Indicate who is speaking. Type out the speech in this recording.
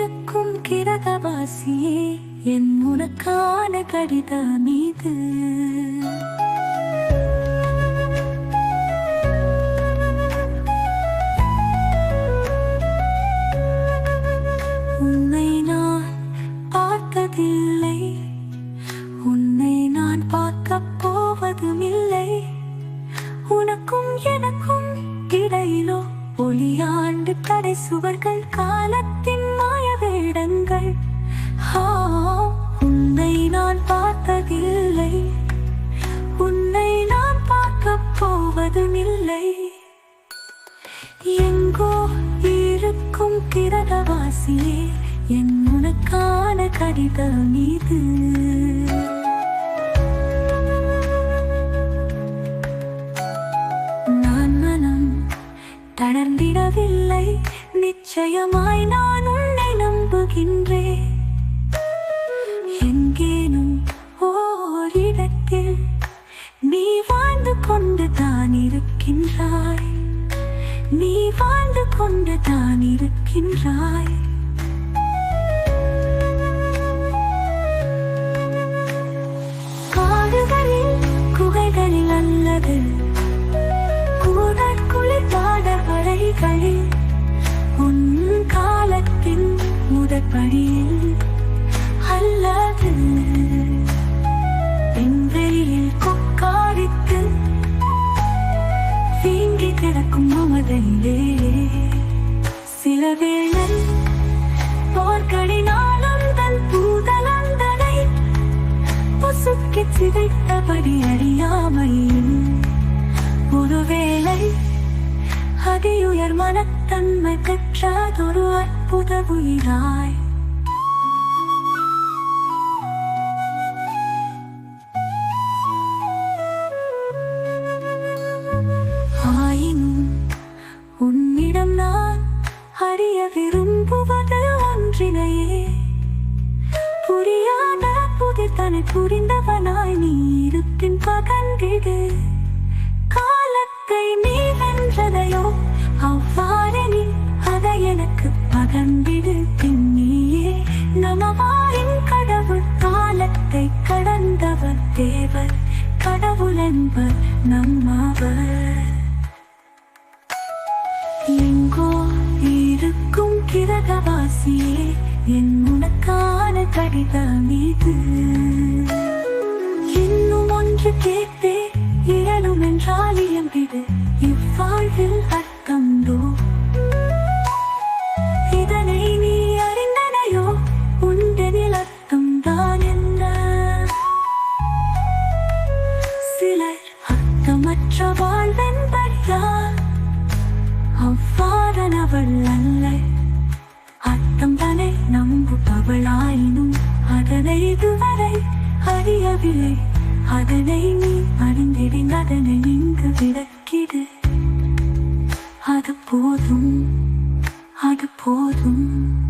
Speaker 1: இருக்கும் கிரகவாசியே என் உனக்கான கடிதம் இது. உன்னை நான் பார்த்ததில்லை. உன்னை நான் பார்க்க போவதும் இல்லை உனக்கும் எனக்கும் இடையிலோ ஒளியாண்டு கடை சுவர்கள் காலத்தின் வருடங்கள் வேடங்கள் உன்னை நான் பார்த்ததில்லை. உன்னை நான் பார்க்க போவதும் இல்லை. எங்கோ இருக்கும் கிரகவாசியே என் உனக்கான கடிதம் இது. நான் மனம் தளர்ந்திடவில்லை. நிச்சயமாய் நான் உன்னை நம்புகின்றேன் எங்கேனும் ஓரிடத்தில் நீ வாழ்ந்து கொண்டு தான் இருக்கின்றாய். நீ வாழ்ந்து கொண்டு தான் இருக்கின்றாய். காடுகளில் குகைகளில் அல்லது கூடற்குளிர்பாட வரைகளில் உன் கிடக்கும் சில வேளை போர்க்கடினாலும் தன் பூதலந்தனை பொசுக்கி சிதைத்தபடி அறியாமையில் ஒருவேளை அதியுயர் மனத்தன்மை பெற்றாதொரு அற்புத உயிராய். அறிய விரும்புவது ஒன்றினையே. புரியாத புதிர் தன்னை புரிந்தவனாய் நீ இருப்பின் பகன்றிடு காலத்தை நீ வென்றதையோ அவ்வாறு நீ அதை எனக்கு பகன்றிடு பின்னியே நமவாரின் கடவுள் காலத்தை கடந்தவர் தேவர். கடவுள் என்பர் நம்மவர். இருக்கும் என் உனக்கான கடிதம் இது. இன்னும் ஒன்று கேட்டே இயலும் என்றால் இயம்பிடு. இவ்வாழ்வில் அர்த்தந்தோ இதனை நீ அறிந்தனையோ உண்டனில் அர்த்தம் தான் என்ன. சிலர் அர்த்தமற்ற வாழ்வென்படியால் அவ்வாறனவள் அல்ல. அவளாயினும் அதனை இதுவரை அறியவில்லை. அதனை நீ அறிந்திடின் அதனை இங்கு விளக்கிடு. அது போதும் அது போதும்.